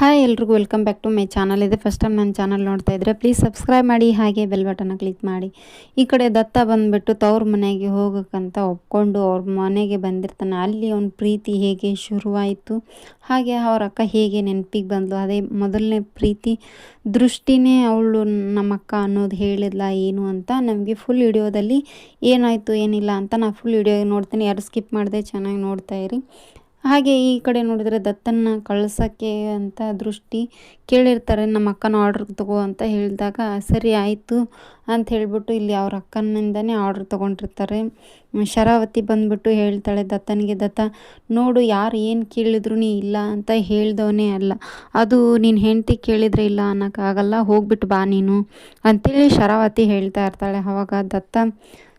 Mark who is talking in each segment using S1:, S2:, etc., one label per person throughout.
S1: Hi ಎಲ್ರಿಗೂ welcome back to my channel. ಇದೆ first time ನನ್ನ ಚಾನಲ್ ನೋಡ್ತಾ ಇದ್ದರೆ ಪ್ಲೀಸ್ ಸಬ್ಸ್ಕ್ರೈಬ್ ಮಾಡಿ, ಹಾಗೆ ಬೆಲ್ ಬಟನ್ನ ಕ್ಲಿಕ್ ಮಾಡಿ. ಈ ಕಡೆ ದತ್ತ ಬಂದುಬಿಟ್ಟು ತವ್ರ ಮನೆಗೆ ಹೋಗೋಕ್ಕಂತ ಒಪ್ಕೊಂಡು ಅವ್ರ ಮನೆಗೆ ಬಂದಿರ್ತಾನೆ. ಅಲ್ಲಿ ಅವನ ಪ್ರೀತಿ ಹೇಗೆ ಶುರುವಾಯಿತು, ಹಾಗೆ ಅವ್ರ ಅಕ್ಕ ಹೇಗೆ ನೆನಪಿಗೆ ಬಂದಳು ಅದೇ ಮೊದಲನೇ ಪ್ರೀತಿ ದೃಷ್ಟಿನೇ ಅವಳು ನಮ್ಮ ಅಕ್ಕ ಅನ್ನೋದು ಹೇಳಿಲ್ಲ ಏನು ಅಂತ ನಮಗೆ ಫುಲ್ ವಿಡಿಯೋದಲ್ಲಿ ಏನಾಯಿತು ಏನಿಲ್ಲ ಅಂತ ನಾನು ಫುಲ್ ವಿಡಿಯೋ ನೋಡ್ತೀನಿ. ಯಾರು ಸ್ಕಿಪ್ ಮಾಡಿದೆ ಚೆನ್ನಾಗಿ ನೋಡ್ತಾ ಇರಿ. ಹಾಗೆ ಈ ಕಡೆ ನೋಡಿದರೆ ದತ್ತನ್ನ ಕಳ್ಸೋಕ್ಕೆ ಅಂತ ದೃಷ್ಟಿ ಕೇಳಿರ್ತಾರೆ. ನಮ್ಮ ಅಕ್ಕನ ಆರ್ಡ್ರ್ ತಗೋ ಅಂತ ಹೇಳಿದಾಗ, ಸರಿ ಆಯಿತು ಅಂತ ಹೇಳಿಬಿಟ್ಟು ಇಲ್ಲಿ ಅವ್ರ ಅಕ್ಕನಿಂದನೇ ಆರ್ಡ್ರ್ ತೊಗೊಂಡಿರ್ತಾರೆ. ಶರಾವತಿ ಬಂದ್ಬಿಟ್ಟು ಹೇಳ್ತಾಳೆ, ದತ್ತನಿಗೆ, ದತ್ತ, ನೋಡು ಯಾರು ಏನು ಕೇಳಿದ್ರು ನೀ ಇಲ್ಲ ಅಂತ ಹೇಳ್ದವನೇ ಅಲ್ಲ. ಅದು ನೀನು ಹೆಂಡತಿ ಕೇಳಿದರೆ ಇಲ್ಲ ಅನ್ನೋಕ್ಕಾಗಲ್ಲ ಹೋಗ್ಬಿಟ್ಟು ಬಾ ನೀನು ಅಂತೇಳಿ ಶರಾವತಿ ಹೇಳ್ತಾ ಇರ್ತಾಳೆ. ಅವಾಗ ದತ್ತ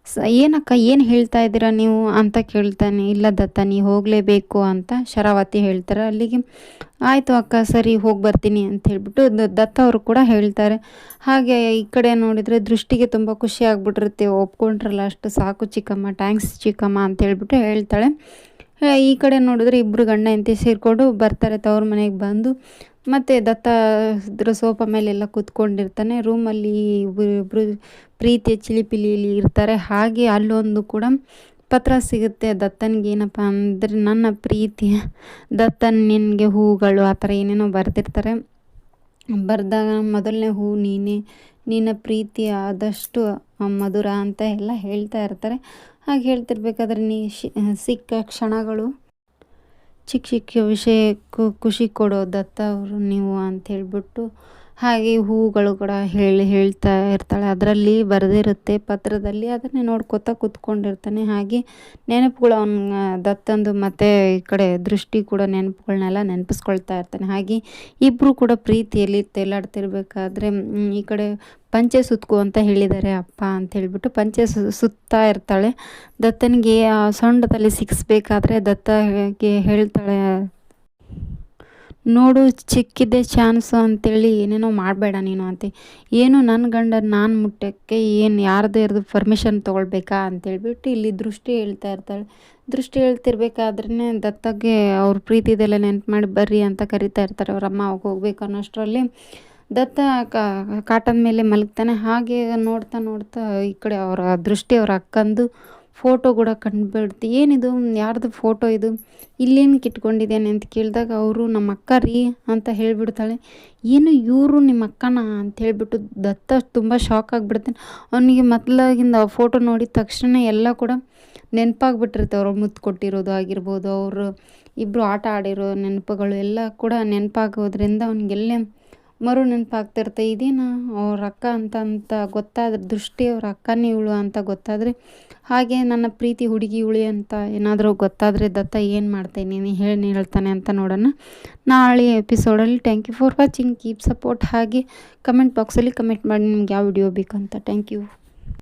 S1: ಸ, ಏನಕ್ಕ, ಏನು ಹೇಳ್ತಾ ಇದ್ದೀರಾ ನೀವು ಅಂತ ಕೇಳ್ತಾನೆ, ಇಲ್ಲ ದತ್ತ, ನೀ ಹೋಗಲೇಬೇಕು ಅಂತ ಶರಾವತಿ ಹೇಳ್ತಾರೆ. ಅಲ್ಲಿಗೆ, ಆಯಿತು ಅಕ್ಕ, ಸರಿ, ಹೋಗಿ ಬರ್ತೀನಿ ಅಂತ ಹೇಳ್ಬಿಟ್ಟು ದತ್ತ ಅವರು ಕೂಡ ಹೇಳ್ತಾರೆ. ಹಾಗೆ ಈ ಕಡೆ ನೋಡಿದರೆ ದೃಷ್ಟಿಗೆ ತುಂಬ ಖುಷಿ ಆಗ್ಬಿಟ್ಟಿರುತ್ತೆ. ಒಪ್ಕೊಂಡ್ರಲ್ಲ, ಅಷ್ಟು ಸಾಕು ಚಿಕ್ಕಮ್ಮ ಟ್ಯಾಂಕ್ಸ್ ಚಿಕ್ಕಮ್ಮ ಅಂತ ಹೇಳ್ಬಿಟ್ಟು ಹೇಳ್ತಾಳೆ. ಈ ಕಡೆ ನೋಡಿದ್ರೆ ಇಬ್ಬರು ಗಂಡ ಎಂತಿ ಸೇರಿಕೊಂಡು ಬರ್ತಾರೆ, ತವ್ರ ಮನೆಗೆ ಬಂದು. ಮತ್ತು ದತ್ತ ಇದ್ರ ಸೋಫಾ ಮೇಲೆಲ್ಲ ಕೂತ್ಕೊಂಡಿರ್ತಾನೆ. ರೂಮಲ್ಲಿ ಇಬ್ಬರು ಪ್ರೀತಿಯ ಚಿಲಿಪಿಲಿಯಲ್ಲಿ ಇರ್ತಾರೆ. ಹಾಗೆ ಅಲ್ಲೊಂದು ಕೂಡ ಪತ್ರ ಸಿಗುತ್ತೆ ದತ್ತನಿಗೆ. ಏನಪ್ಪ ಅಂದರೆ ನನ್ನ ಪ್ರೀತಿಯ ದತ್ತನ್ ನಿನಗೆ ಹೂಗಳು ಆ ಥರ ಏನೇನೋ ಬರೆದಿರ್ತಾರೆ. ಬರೆದಾಗ ಮೊದಲನೇ ಹೂ ನೀನೇ, ನಿನ್ನ ಪ್ರೀತಿ ಆದಷ್ಟು ಮಧುರ ಅಂತ ಎಲ್ಲ ಹೇಳ್ತಾ ಇರ್ತಾರೆ. ಹಾಗೆ ಹೇಳ್ತಿರ್ಬೇಕಾದ್ರೆ ನೀ ಸಿಕ್ಕ ಕ್ಷಣಗಳು ಚಿಕ್ಕ ಚಿಕ್ಕ ವಿಷಯಕ್ಕೂ ಖುಷಿ ಕೊಡೋ ದತ್ತ ಅವರು ನೀವು ಅಂತ ಹೇಳಿಬಿಟ್ಟು ಹಾಗೆ ಹೂಗಳು ಕೂಡ ಹೇಳಿ ಹೇಳ್ತಾ ಇರ್ತಾಳೆ. ಅದರಲ್ಲಿ ಬರೆದಿರುತ್ತೆ ಪತ್ರದಲ್ಲಿ, ಅದನ್ನೇ ನೋಡ್ಕೊತಾ ಕೂತ್ಕೊಂಡಿರ್ತಾನೆ. ಹಾಗೆ ನೆನಪುಗಳು ಅವನ ದತ್ತಂದು ಮತ್ತು ಈ ಕಡೆ ದೃಷ್ಟಿ ಕೂಡ ನೆನಪುಗಳನ್ನೆಲ್ಲ ನೆನಪಿಸ್ಕೊಳ್ತಾ ಇರ್ತಾನೆ. ಹಾಗೆ ಇಬ್ಬರು ಕೂಡ ಪ್ರೀತಿಯಲ್ಲಿ ತೇಲಾಡ್ತಿರ್ಬೇಕಾದ್ರೆ ಈ ಕಡೆ ಪಂಚೆ ಸುತ್ಕು ಅಂತ ಹೇಳಿದ್ದಾರೆ ಅಪ್ಪ ಅಂತ ಹೇಳಿಬಿಟ್ಟು ಪಂಚೆ ಸುತ್ತಾ ಇರ್ತಾಳೆ. ದತ್ತನಿಗೆ, ಆ, ಸೊಂಡದಲ್ಲಿ ಸಿಕ್ಸ್ಬೇಕಾದ್ರೆ ದತ್ತಗೆ ಹೇಳ್ತಾಳೆ, ನೋಡು, ಚಿಕ್ಕಿದ್ದೆ ಚಾನ್ಸು ಅಂತೇಳಿ ಏನೇನೋ ಮಾಡಬೇಡ ನೀನು ಅಂತ. ಏನು ನನ್ನ ಗಂಡ ನಾನು ಮುಟ್ಟೋಕ್ಕೆ ಏನು ಯಾರ್ದು ಯಾರ್ದು ಪರ್ಮಿಷನ್ ತೊಗೊಳ್ಬೇಕಾ? ಅಂತೇಳ್ಬಿಟ್ಟು ಇಲ್ಲಿ ದೃಷ್ಟಿ ಹೇಳ್ತಾ ಇರ್ತಾಳೆ. ದೃಷ್ಟಿ ಹೇಳ್ತಿರ್ಬೇಕಾದ್ರೆ ದತ್ತಗೆ ಅವ್ರ ಪ್ರೀತಿದೆಲ್ಲ ನೆನ್ಪು ಮಾಡಿ ಬರ್ರಿ ಅಂತ ಕರಿತಾ ಇರ್ತಾರೆ. ಅವ್ರ ಅಮ್ಮ ಅವಾಗ ಹೋಗ್ಬೇಕು ಅನ್ನೋಷ್ಟರಲ್ಲಿ ದತ್ತ ಕಾಟನ್ ಮೇಲೆ ಮಲಗ್ತಾನೆ. ಹಾಗೆ ನೋಡ್ತಾ ನೋಡ್ತಾ ಈ ಕಡೆ ಅವರ ದೃಷ್ಟಿ ಅವರ ಅಕ್ಕಂದು ಫೋಟೋ ಕೂಡ ಕಂಡುಬಿಡ್ತು. ಏನಿದು? ಯಾರ್ದು ಫೋಟೋ ಇದು? ಇಲ್ಲೇನು ಕಿಟ್ಕೊಂಡಿದ್ದೇನೆ ಅಂತ ಕೇಳಿದಾಗ ಅವರು ನಮ್ಮ ಅಕ್ಕ ರೀ ಅಂತ ಹೇಳಿಬಿಡ್ತಾಳೆ. ಏನು ಇವರು ನಿಮ್ಮ ಅಕ್ಕನ ಅಂತ ಹೇಳಿಬಿಟ್ಟು ದತ್ತ ತುಂಬ ಶಾಕ್ ಆಗಿಬಿಡ್ತಾನೆ. ಅವನಿಗೆ ಮೊದಲಾಗಿಂದ ಆ ಫೋಟೋ ನೋಡಿದ ತಕ್ಷಣ ಎಲ್ಲ ಕೂಡ ನೆನಪಾಗ್ಬಿಟ್ಟಿರುತ್ತೆ. ಅವ್ರು ಮುತ್ತು ಕೊಟ್ಟಿರೋದು ಆಗಿರ್ಬೋದು, ಅವರು ಇಬ್ಬರು ಆಟ ಆಡಿರೋ ನೆನಪುಗಳು ಎಲ್ಲ ಕೂಡ ನೆನಪಾಗೋದ್ರಿಂದ ಅವ್ನಿಗೆಲ್ಲೇ ಮರು ನೆನಪಾಗ್ತಿರುತ್ತೆ, ಇದೇನಾ? ಅವ್ರ ಅಕ್ಕ ಅಂತ ಅಂತ ಗೊತ್ತಾದ್ರೆ, ದೃಷ್ಟಿ ಅವ್ರ ಅಕ್ಕನೇ ಇವಳು ಅಂತ ಗೊತ್ತಾದರೆ, ಹಾಗೆ ನನ್ನ ಪ್ರೀತಿ ಹುಡುಗಿ ಇವಳಿ ಅಂತ ಏನಾದರೂ ಗೊತ್ತಾದರೆ ದತ್ತ ಏನು ಮಾಡ್ತೇನೆ ಹೇಳಿ ಹೇಳ್ತಾನೆ ಅಂತ ನೋಡೋಣ. ನಾಳೆ ಎಪಿಸೋಡಲ್ಲಿ thank you for watching keep support ಹಾಗೆ ಕಮೆಂಟ್ ಬಾಕ್ಸಲ್ಲಿ ಕಮೆಂಟ್ ಮಾಡಿ ನಿಮ್ಗೆ ಯಾವ ವಿಡಿಯೋ ಬೇಕಂತ ಥ್ಯಾಂಕ್ ಯು